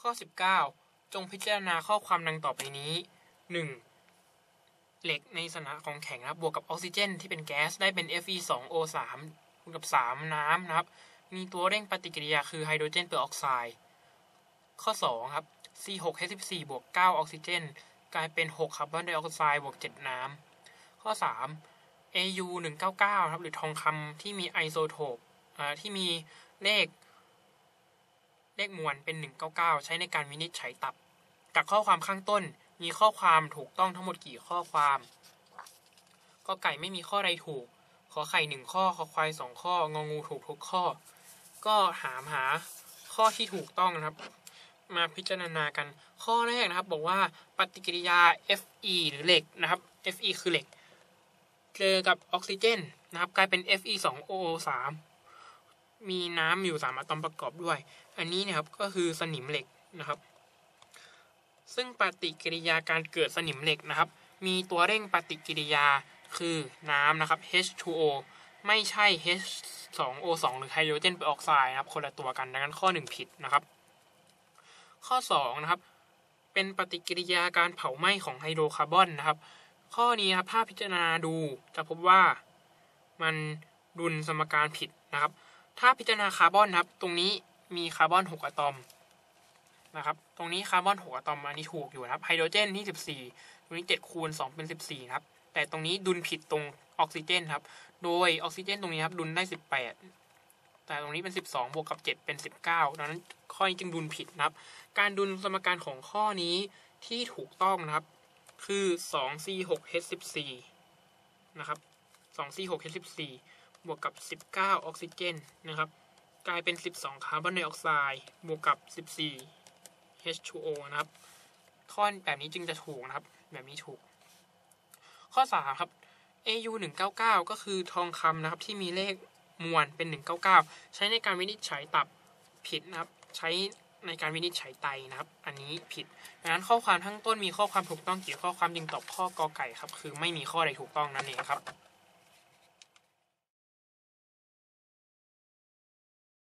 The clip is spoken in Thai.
ข้อ 19 จงพิจารณาข้อความดังต่อไปนี้ 1. เหล็กในสถานะของแข็งนะครับบวกกับออกซิเจน ที่เป็นแก๊สได้เป็น Fe2O3 คูณกับ 3 น้ำนะครับ มีตัวเร่งปฏิกิริยาคือไฮโดรเจนเปอร์ออกไซด์ ข้อ 2 ครับ C6H14 บวก 9 ออกซิเจน กลายเป็น 6 คาร์บอนไดออกไซด์บวก 7 น้ำ ข้อ 3 Au 199 ครับ หรือทองคำที่มีไอโซโทปที่มีเลข เลขมวลเป็น 199 ใช้ในการวินิจฉัยตับ จากข้อความข้างต้นมีข้อความถูกต้องทั้งหมดกี่ข้อความก็ไก่ไม่มีข้อใดถูก ขอไข่หนึ่งข้อ ขอควายสองข้อ งองูถูกทุกข้อ ก็หามหาข้อที่ถูกต้องนะครับ มาพิจารณากัน ข้อแรกนะครับ บอกว่าปฏิกิริยา Fe หรือเหล็กนะครับ Fe คือเหล็ก เจอกับออกซิเจนนะครับ กลายเป็น Fe2O3 มีน้ำอยู่สามอะตอมประกอบด้วย อันนี้นะครับก็คือสนิมเหล็กนะครับ ซึ่งปฏิกิริยาการเกิดสนิมเหล็กนะครับ มีตัวเร่งปฏิกิริยาคือน้ำนะครับ H2O ไม่ใช่ H2O2 หรือไฮโดรเจนเปอร์ออกไซด์นะครับ คนละตัวกันดังนั้นข้อ 1 ผิดนะครับ ข้อ 2 นะครับ เป็นปฏิกิริยาการเผาไหม้ของไฮโดรคาร์บอนนะครับ ข้อนี้ครับถ้าพิจารณาดูจะพบว่ามันดุลสมการผิดนะครับ ถ้าพิจารณาคาร์บอนครับ ตรงนี้มีคาร์บอน 6 อะตอมนะครับ ตรงนี้คาร์บอน 6 อะตอมอันนี้ถูกอยู่นะครับ ไฮโดรเจนที่ 14 ตรงนี้ 7 คูณ 2 เป็น 14 ครับ แต่ตรงนี้ดุลผิดตรงออกซิเจนครับ โดยออกซิเจนตรงนี้ครับดุลได้ 18 แต่ตรงนี้เป็น 12 บวกกับ 7 เป็น 19 ดังนั้นข้อนี้จึงดุลผิดนะครับ การดุลสมการของข้อนี้ที่ถูกต้องนะครับ คือ 2C6H14 นะครับ 2C6H14 บวกกับ 19 ออกซิเจนนะครับ กลายเป็น 12 คาร์บอนไดออกไซด์บวกกับ 14 H2O นะครับข้อนแบบนี้จึงจะถูกนะครับ แบบนี้ถูก ข้อ 3 ครับ Au 199 ก็คือทองคำนะครับที่มีเลขมวลเป็น 199 ใช้ในการวินิจฉัยตับผิดนะครับ ใช้ในการวินิจฉัยไตนะครับ อันนี้ผิดดังนั้นข้อความทั้งต้นมีข้อความถูกต้องกี่ข้อความจึงตอบข้อกอไก่ครับ คือไม่มีข้อใดถูกต้องนั่นเองครับ